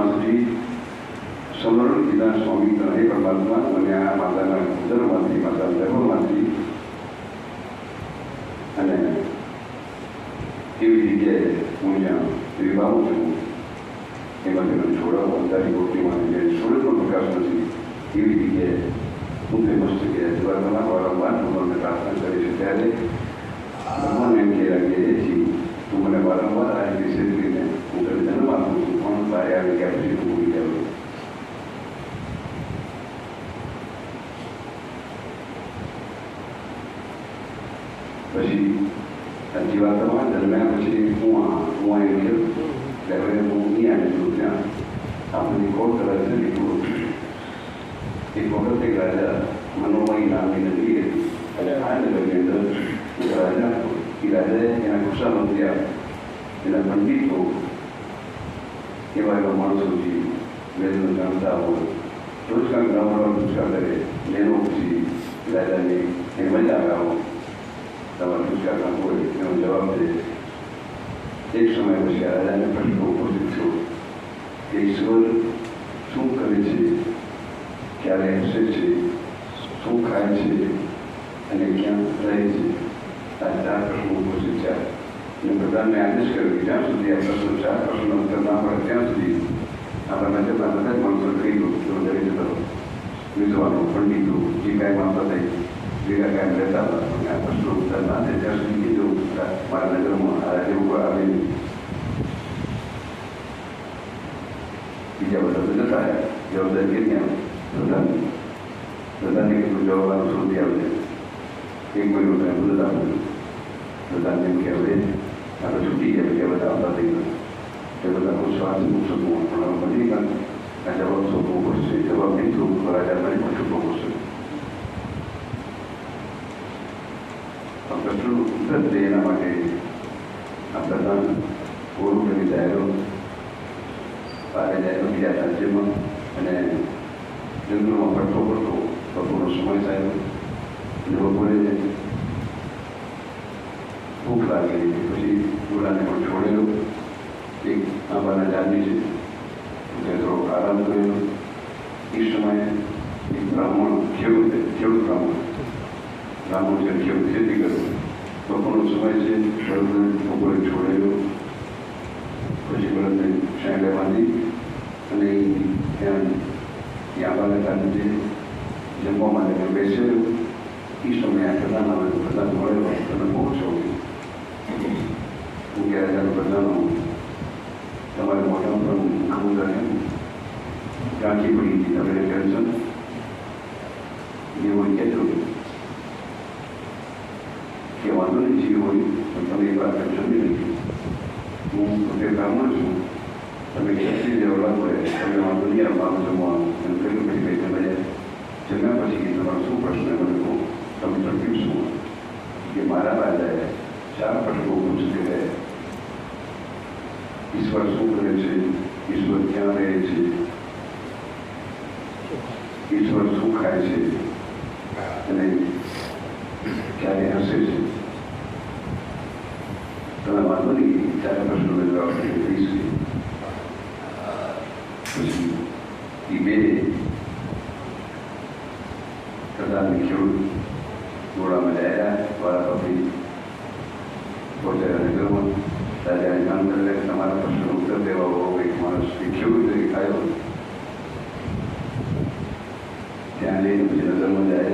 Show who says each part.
Speaker 1: માસથી સમરણ વિધાન સ્વામી ત્રણેય પરમાત્મા અને આ માતાના ઉદરમાંથી માતા ગર્ભમાંથી અને એવી જગ્યાએ હું જ્યાં વિવાહ છું એમાં તેનો છોડાવો અંધારી ગોટીમાં જે સૂરજ પણ પ્રકાશ નથી એવી જગ્યાએ હું તે મસ્તકે દ્વારકાના વારંવાર ભગવાનને પ્રાર્થના કરી છે ત્યારે ભગવાન એમ કહેલા કે હે જી તું મને વારંવાર આ વિશે કરીને હું તને જન્મ આપું છું પણ તારે આવી ગયા પછી તું ભૂલી જાવ પછી આ જીવાતમાં જન્મ્યા પછી હું આ હું આ એમ કહ્યું કે હવે હું અહીં આવી છું ત્યાં આપણી કોલ કરે છે ને પૂરું એક વખત એક રાજા મનોમય નામની નગરી હતી અને આ નગરની અંદર એક રાજા હતો. એ રાજાએ એના કુશા મંત્રી એના પંડિતો એવા એવા માણસો જે વેદનો જાણતા હોય રોજગાર ગામડાનો રોજગાર કરે એનો પછી દાદાને એ મજા આવો તમારે કામ હોય એનો જવાબ દે એક સમય પછી આ રાજાને પ્રશ્ન ઉપસ્થિત થયો કે ઈશ્વર શું કરે છે ક્યારે હસે છે શું ખાય છે અને ક્યાં રહે છે આ ચાર પ્રશ્નો ઉપસ્થિત છે અને પ્રધાનને આદેશ કર્યો કે જ્યાં સુધી આ પ્રશ્નો ચાર પ્રશ્નો ઉત્તર ના મળે ત્યાં સુધી આપણા નજરમાં બધા જ માણસો કહી દો તો દરેક તરફ વિદ્વાનો પંડિતો જે કાંઈ માણસો થઈ ભેગા કાંઈ રહેતા હતા અને આ પ્રશ્નો ઉત્તર ના થાય ત્યાં સુધી કીધું મારા નજરમાં આ રાજ્ય ઉપર આવે નહીં બીજા બધા તો જતા રહ્યા જવાબદારી કે ત્યાં પ્રધાન પ્રધાનને કીધું જવાબ શોધી આવશે એક મહિનો ત્યાં મુદત આપ્યું પ્રધાનને એમ કે હવે આપણે છૂટી ગયા બીજા બધા આવતા થઈ ગયા તે બધાનો શ્વાસ મૂકશું પણ હવે બધી કાંઈ આ જવાબ શોધવો પડશે જવાબ નહીં તો રાજા નહીં પણ છૂટવો પડશે પ્રશ્ન ઉત્તર છે એના માટે આ પ્રધાન પૂરું કરી જાહેરો બહાર જાય બીજા રાજ્યમાં અને જંગલમાં ફરતો ફરતો બપોરનો સમય થયો અને બપોરે ભૂખ લાગેલી પછી ઘોડાને પણ છોડેલો. એક આંબાના ઝાડની છે તે થોડોક આરામ કરેલો એ સમયે એક બ્રાહ્મણ, ખેડૂત ખેડૂત બ્રાહ્મણ. બ્રાહ્મણ છે ખેડૂત ખેતી કર્યો બપોરનો સમય છે બળદને બપોરે છોડેલો. પછી બળદને શાંડે બાંધી અને ત્યાં ત્યાં આંબાના જે જમવા માટે ત્યાં બેસેલો. એ સમયે આ પ્રધાન આવે, પ્રધાન મળેલો તમે બહુ તમારે મોટા પણ ખબર રહે ગાંઠી પડી હતી તમે ટેન્શન એ હોય કહેજો કે વાંધો નહીં જે હોય પણ તમે એક વાર ટેન્શન નહીં લીધી હું પોતે બ્રાહ્મણ છું તમે ક્ષત્રિય જેવડા હોય તમે વાંધો નહીં આ બાપ જમવાનું ઈશ્વર શું કરે છે ઈશ્વર ક્યાં રહે છે ઈશ્વર શું ખાય છે અને ક્યારે હસે છે તમે વાંધો નહીં ચારે પ્રશ્નોનો જવાબ દઈશ પછી એ બે પ્રધાનની ખેડૂત ઘોડામાં જાય વાળા પકડી પહોંચ્યા નગરમાં રાજાને જાણ કરી લે તમારા પ્રશ્નનો ઉત્તર દેવા હોવો એક માણસ એ ખેડૂત તરીકે આવ્યો ત્યાં જઈને પછી નગરમાં જાય